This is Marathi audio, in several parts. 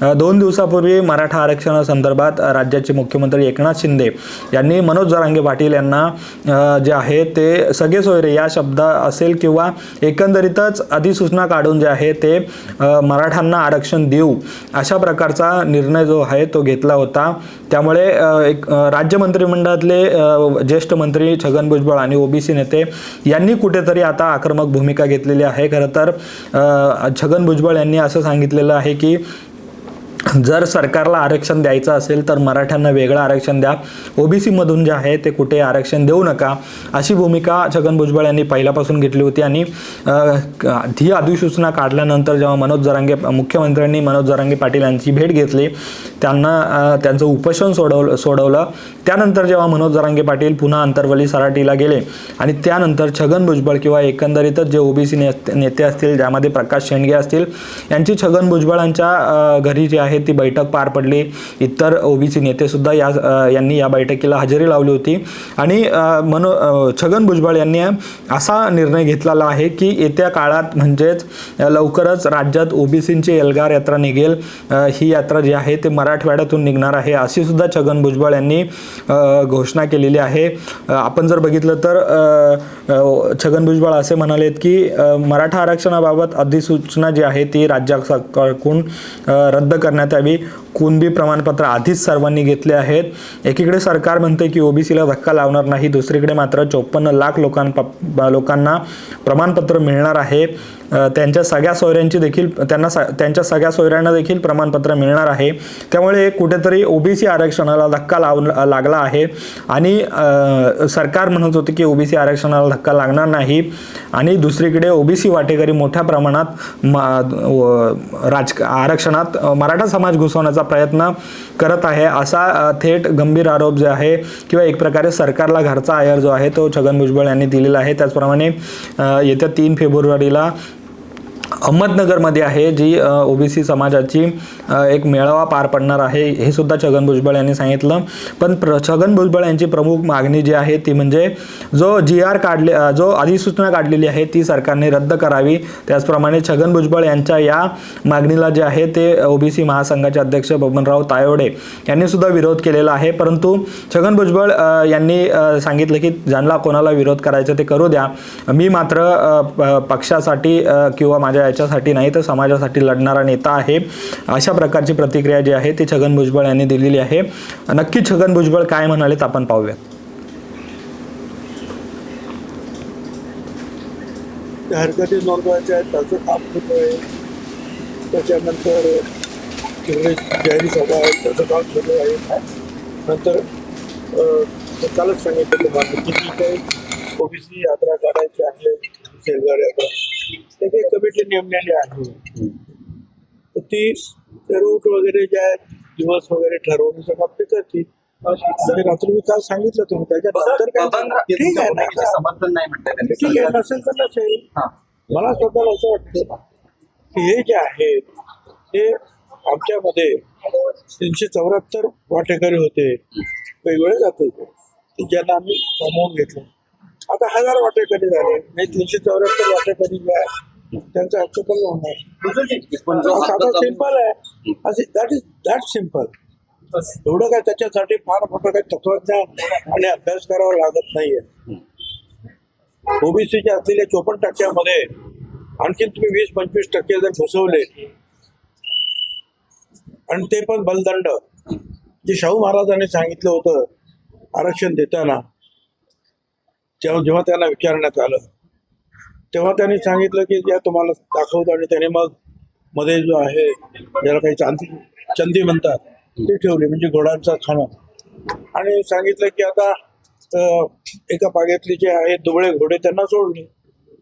दोन दिवसापूर्वी मराठा आरक्षणासंदर्भात राज्याचे मुख्यमंत्री एकनाथ शिंदे यांनी मनोज जरांगे पाटील यांना जे आहे ते सगळे सोयरे या शब्द असेल किंवा एकंदरीतच अधिसूचना काढून जे आहे ते मराठ्यांना आरक्षण देऊ अशा प्रकारचा निर्णय जो आहे तो घेतला होता. त्यामुळे एक राज्य मंत्रिमंडळातले ज्येष्ठ मंत्री छगन भुजबळ आणि ओबीसी नेते यांनी कुठेतरी आता आक्रमक भूमिका घेतलेली आहे. खरं तर छगन भुजबळ यांनी असं सांगितलेलं आहे की जर सरकारला आरक्षण द्यायचं असेल तर मराठ्यांना वेगळं आरक्षण द्या. ओबीसीमधून जे आहे ते कुठे आरक्षण देऊ नका. अशी भूमिका छगन भुजबळ यांनी पहिल्यापासून घेतली होती आणि ही अधिसूचना काढल्यानंतर जेव्हा मनोज जरांगे मुख्यमंत्र्यांनी मनोज जरांगे पाटील यांची भेट घेतली त्यांना त्यांचं उपोषण सोडवलं सोडवलं. त्यानंतर जेव्हा मनोज जरांगे पाटील पुन्हा अंतर्वली सराटीला गेले आणि त्यानंतर छगन भुजबळ किंवा एकंदरीतच जे ओबीसी नेते असतील ज्यामध्ये प्रकाश शेंडगे असतील यांची छगन भुजबळांच्या घरी जी आहे ती बैठक पार पडली. इतर ओबीसी नेतेसुद्धा या यांनी या बैठकीला हजेरी लावली होती. आणि मनो छगन भुजबळ यांनी असा निर्णय घेतलेला आहे की येत्या काळात म्हणजेच लवकरच राज्यात ओबीसींची एल्गार यात्रा निघेल. ही यात्रा जी आहे ते मराठवाड्यातून निघणार आहे अशी सुद्धा छगन भुजबळ यांनी घोषणा केलेली आहे. आपण जर बघितलं तर छगन भुजबळ असे म्हणालेत की मराठा आरक्षणाबाबत अधिसूचना जी आहे ती राज्याकडून रद्द करण्यात यावी. कुणबी प्रमाणपत्र आधीच सर्वांनी घेतले आहेत. एकीकडे सरकार म्हणते की ओबीसीला धक्का लावणार नाही. दुसरीकडे मात्र चोपन्न लाख लोकां लोकांना प्रमाणपत्र मिळणार आहे. त्यांच्या सगळ्या सोयऱ्यांची देखील त्यांना स त्यांच्या सगळ्या सोयऱ्यांना देखील प्रमाणपत्र मिळणार आहे. त्यामुळे कुठेतरी ओबीसी आरक्षणाला धक्का लावून लागला आहे. आणि सरकार म्हणत होते की ओबीसी आरक्षणाला धक्का लागणार नाही. आणि दुसरीकडे ओबीसी वाटेकरी मोठ्या प्रमाणात राज आरक्षणात मराठा समाज घुसवण्याचा प्रयत्न करत आहे. असा थेट गंभीर आरोप जे आहे किंवा एक प्रकारे सरकारला घरचा आयर जो आहे तो छगन भुजबळ यांनी दिलेला आहे. त्याचप्रमाणे येत्या तीन फेब्रुवारीला अहमदनगरमध्ये आहे जी ओबीसी समाजाची एक मेळावा पार पडणार आहे हे सुद्धा छगन भुजबळ यांनी सांगितलं. पण प्र छगन भुजबळ यांची प्रमुख मागणी जी आहे ती म्हणजे जो जी आर काढले जो अधिसूचना काढलेली आहे ती सरकारने रद्द करावी. त्याचप्रमाणे छगन भुजबळ यांच्या या मागणीला जे आहे ते ओबीसी महासंघाचे अध्यक्ष बबनराव तायवडे यांनी सुद्धा विरोध केलेला आहे. परंतु छगन भुजबळ यांनी सांगितलं की ज्यांना कोणाला विरोध करायचा ते करू द्या. मी मात्र प- पक्षासाठी किंवा माझ्या याच्यासाठी नाही तर समाजासाठी लढणारा नेता आहे. अशा प्रकारची प्रतिक्रिया जी आहे ती छगन भुजबळ यांनी दिलेली आहे. नक्की छगन भुजबळ काय म्हणालेत आपण पाहूयात. हरकती नोंदवायच्या आहेत त्याचं काम सुरू आहे. त्याच्यानंतर जाहीर सभा आहे त्याचं काम सुरू आहे. नंतर कालच सांगितलं तुम्हाला किती काही ओबीसी यात्रा काढायची आहे शेलगार यात्रा कमिटी नेमलेली आहे तर ती ते रूट वगैरे जे आहेत दिवस वगैरे ठरवून सगळं ते करतील ते रात्री मी काल सांगितलं तुम्ही. त्याच्यानंतर काय ठीक आहे ना. समर्थन नाही म्हणतात. ठीक आहे नसेल तर नसेल. मला स्वतःला असं वाटतं की हे जे आहे हे आमच्यामध्ये तीनशे चौऱ्याहत्तर वाटेकरी होते. वेगवेगळे जात ज्यांना आम्ही सामावून घेतलं. आता हजार वाटेकरी झाले. नाही तीनशे चौऱ्याहत्तर वाटेकरी जे आहे त्यांचा हक्क पण होणार सिंपल आहे. असे दॅट इज दॅट सिंपल एवढं काय त्याच्यासाठी फार मोठं काही तत्वज्ञान आणि अभ्यास करावा लागत नाहीये. ओबीसीच्या असलेल्या चोपन्न टक्क्यामध्ये आणखी तुम्ही वीस पंचवीस टक्के जर घुसवले आणि ते पण बलदंड जे शाहू महाराजांनी सांगितलं होतं आरक्षण देताना जेव्हा जेव्हा त्यांना विचारण्यात आलं. तेव्हा त्यांनी सांगितलं की ज्या तुम्हाला दाखवतो आणि त्याने मग मध्ये जो आहे ज्याला काही चांदी चंदी म्हणतात ते ठेवली म्हणजे घोडांचा खाणं. आणि सांगितलं की आता एका बागेतले जे आहे दुबळे घोडे त्यांना सोडले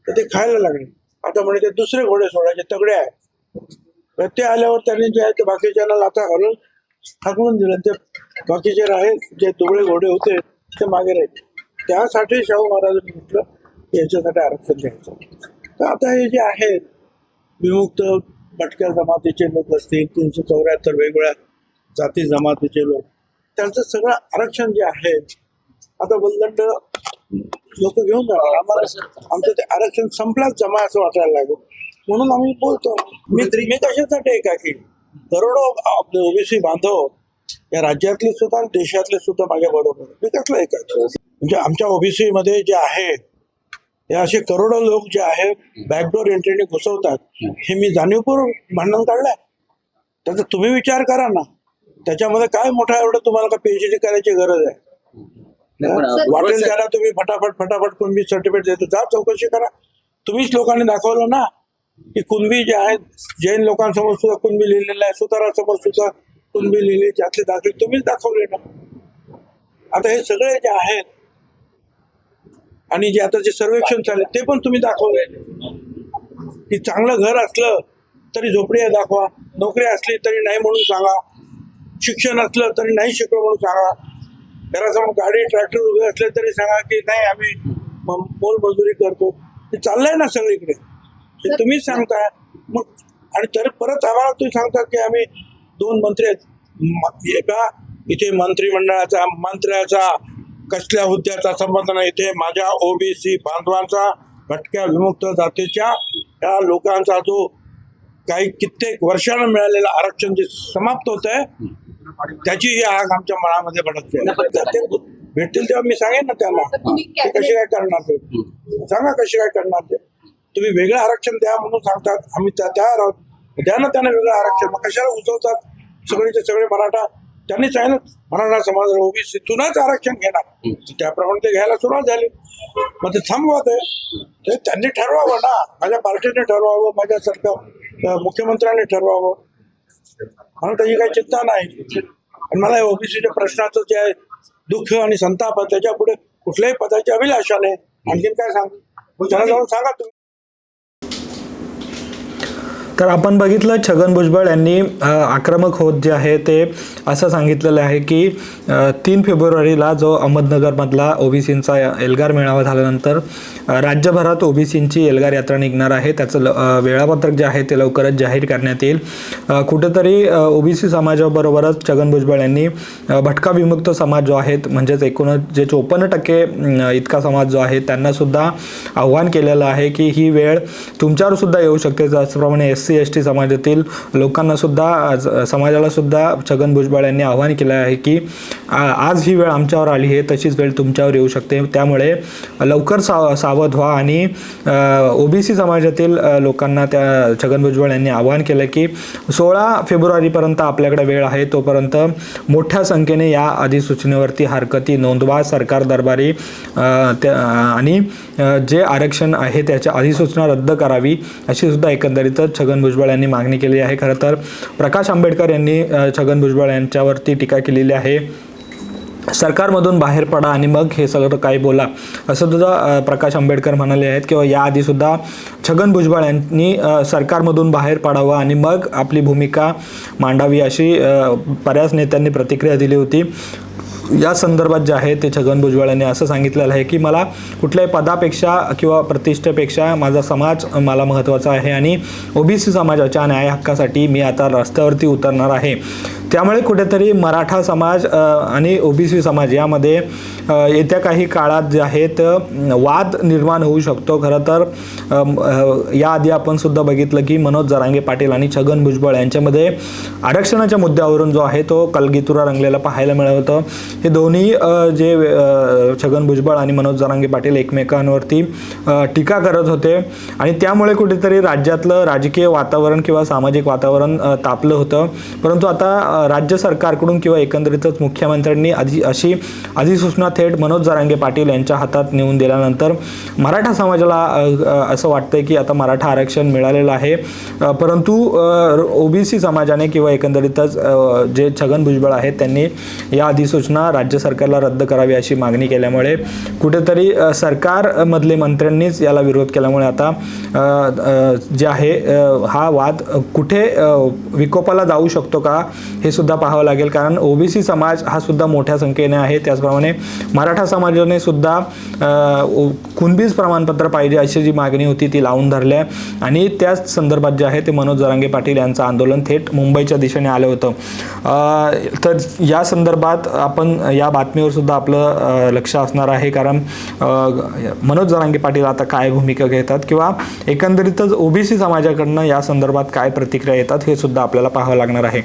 तर ते खायला लागले. आता म्हणे ते दुसरे घोडे सोडायचे तगडे आहे तर ते आल्यावर त्यांनी जे आहे ते बाकीच्यांना लाथा घालून थकवून दिलं. ते बाकीचे आहेत जे दुबळे घोडे होते ते मागे राहिले. त्यासाठी शाहू महाराजांनी म्हटलं याच्यासाठी आरक्षण द्यायचं तर आता हे जे आहेत विमुक्त भटक्या जमातीचे लोक असतील तीनशे चौऱ्याहत्तर वेगवेगळ्या जाती जमातीचे लोक त्यांचं सगळं आरक्षण जे आहे आता बलदंड लोक घेऊन जाणार आम्हाला आमचं ते आरक्षण संपलाच जमा असं वाटायला लागलं म्हणून आम्ही बोलतो मी मी कशासाठी एका केली करोडो आपले ओबीसी बांधव या राज्यातले सुद्धा आणि देशातले सुद्धा माझ्या बरोबर. मी त्यातला एक. म्हणजे आमच्या ओबीसी मध्ये जे आहे हे असे करोडो लोक जे आहे बॅकडोर एंट्रीने घुसवतात. हे मी जाणीवपूर्वक भांडण काढलंय. त्याचा तुम्ही विचार करा ना. त्याच्यामध्ये काय मोठा एवढं तुम्हाला का पीएचडी करायची गरज आहे? वाटेल त्याला तुम्ही फटाफट फटाफट कुणबी सर्टिफिकेट देतो. जा चौकशी करा. तुम्हीच लोकांनी दाखवलं ना की कुणबी जे आहेत जैन लोकांसमोर सुद्धा कुणबी लिहिलेलं आहे सुतारासमोर सुद्धा कुणबी लिहिली त्यातले दाखले तुम्हीच दाखवले ना. आता हे सगळे जे आहेत आणि जे आता जे सर्वेक्षण चालले ते पण तुम्ही दाखवले. की चांगलं घर असलं तरी झोपडी आहे दाखवा नोकरी असली तरी नाही म्हणून सांगा. शिक्षण असलं तरी नाही शिकलो म्हणून सांगा. घरासमोर गाडी ट्रॅक्टर उभे असले तरी सांगा की नाही आम्ही मोलमजुरी करतो. ते चाललंय ना सगळीकडे ते तुम्हीच सांगताय. मग आणि तरी परत आम्हाला तुम्ही सांगता की आम्ही दोन मंत्री आहेत. एका इथे मंत्रिमंडळाचा मंत्र्याचा कसल्या हुद्द्याचा संबंध नाही. इथे माझ्या ओबीसी बांधवांचा भटक्या विमुक्त जातीच्या या लोकांचा जो काही कित्येक वर्षानं मिळालेलं आरक्षण जे समाप्त होत आहे त्याची ही आग आमच्या मनामध्ये भडकते. तर ते भेटतील तेव्हा मी सांगेन ना त्यांना. ते कसे काय करणार ते? सांगा कसे काय करणार ते? तुम्ही वेगळं आरक्षण द्या म्हणून सांगतात. आम्ही त्या तयार आहोत द्या ना त्यांना वेगळं आरक्षण. मग कशाला घुसवतात सगळेचे सगळे मराठा त्यांनी सांगितलं मराठा समाज ओबीसीतूनच आरक्षण घेणार. त्याप्रमाणे ते घ्यायला सुरुवात झाली. मग ते थांबवा ते. ते त्यांनी ठरवावं ना. माझ्या पार्टीने ठरवावं माझ्या सरकार मुख्यमंत्र्यांनी ठरवावं. मला त्याची काही चिंता नाही. आणि मला ओबीसीच्या प्रश्नाचं जे आहे दुःख आणि संताप आहे त्याच्या पुढे कुठल्याही पदाची अभिलाषा नाही आणखीन काय सांगू? त्याला जाऊन सांगा तुम्ही. तर आपण बघितलं छगन भुजबळ यांनी आक्रमक होत जे आहे ते असं सांगितलेलं आहे की तीन फेब्रुवारीला जो अहमदनगरमधला ओबीसींचा एल्गार मेळावा झाल्यानंतर राज्यभरात ओबीसींची एल्गार यात्रा निघणार आहे. त्याचं ल- वेळापत्रक जे आहे ते लवकरच जाहीर करण्यात येईल. कुठेतरी ओबीसी समाजाबरोबरच छगन भुजबळ यांनी भटका विमुक्त समाज जो आहे म्हणजेच एकूणच जे चोपन्न टक्के इतका समाज जो आहे त्यांना सुद्धा आव्हान केलेलं आहे की ही वेळ तुमच्यावर सुद्धा येऊ शकते. त्याचप्रमाणे एस सी एस टी समाजातील लोकांना सुद्धा आज- समाजाला सुद्धा छगन भुजबळ यांनी आव्हान केलं आहे की आज ही वेळ आमच्यावर आली आहे तशीच वेळ तुमच्यावर येऊ शकते. त्यामुळे लवकर साव सावध व्हा आणि ओबीसी समाजातील लोकांना त्या छगन भुजबळ यांनी आवाहन केलं की सोळा फेब्रुवारीपर्यंत आपल्याकडे वेळ आहे तोपर्यंत मोठ्या संख्येने या अधिसूचनेवरती हरकती नोंदवा. सरकार दरबारी त्या- आणि जे आरक्षण आहे त्याच्या अधिसूचना रद्द करावी अशी सुद्धा एकंदरीतच छगन भुजबळ यांनी मागणी केली आहे. खरं तर प्रकाश आंबेडकर यांनी छगन भुजबळ यांच्यावरती टीका केलेली आहे. सरकारमधून बाहेर पडा आणि मग हे सगळं काही बोला. असं सुद्धा प्रकाश आंबेडकर म्हणाले आहेत किंवा याआधी सुद्धा छगन भुजबळ यांनी सरकारमधून बाहेर पडावं आणि मग आपली भूमिका मांडावी अशी बऱ्याच नेत्यांनी प्रतिक्रिया दिली होती. या संदर्भात जे आहे ते छगन भुजबळ यांनी असं सांगितलेलं आहे की मला कुठल्याही पदापेक्षा किंवा प्रतिष्ठेपेक्षा माझा समाज मला महत्त्वाचा आहे आणि ओबीसी समाजाच्या न्याय हक्कासाठी मी आता रस्त्यावरती उतरणार आहे. त्यामुळे कुठेतरी मराठा समाज आणि ओबीसी समाज यामध्ये येत्या काही काळात जे आहेत वाद निर्माण होऊ शकतो. खरं तर याआधी आपण सुद्धा बघितलं की मनोज जरांगे पाटील आणि छगन भुजबळ यांच्यामध्ये आरक्षणाच्या मुद्द्यावरून जो आहे तो कलगीतुरा रंगलेला पाहायला मिळवतं. होतं हे दोन्ही जे छगन भुजबळ आणि मनोज जरांगे पाटील एकमेकांवरती टीका करत होते. आणि त्यामुळे कुठेतरी राज्यातलं राजकीय वातावरण किंवा सामाजिक वातावरण तापलं होतं. परंतु आता राज्य सरकारकडून किंवा एकंदरीतच मुख्यमंत्र्यांनी आधी अशी अधिसूचना थेट मनोज जरांगे पाटील यांच्या हातात नेऊन दिल्यानंतर मराठा समाजाला असं वाटतंय की आता मराठा आरक्षण मिळालेलं आहे. परंतु ओबीसी समाजाने किंवा एकंदरीतच जे छगन भुजबळ आहेत त्यांनी या अधिसूचना राज्य सरकारला रद्द करावी अशी मागणी केल्यामुळे कुठेतरी सरकारमधले मंत्र्यांनीच याला विरोध केल्यामुळे आता जे आहे हा वाद कुठे विकोपाला जाऊ शकतो का हे हे सुद्धा पाहावं लागेल कारण ओबीसी समाज हा सुद्धा मोठ्या संख्येने आहे. त्याचप्रमाणे मराठा समाजाने सुद्धा कुणबीज प्रमाणपत्र पाहिजे अशी जी मागणी होती ती लावून धरली आहे आणि त्याच संदर्भात जे आहे ते मनोज जरांगे पाटील यांचं आंदोलन थेट मुंबईच्या दिशेने आलं होतं. तर या संदर्भात आपण या बातमीवर सुद्धा आपलं लक्ष असणार आहे. कारण मनोज जरांगे पाटील आता काय भूमिका घेतात किंवा एकंदरीतच ओबीसी समाजाकडनं या संदर्भात काय प्रतिक्रिया येतात हे सुद्धा आपल्याला पाहावं लागणार आहे.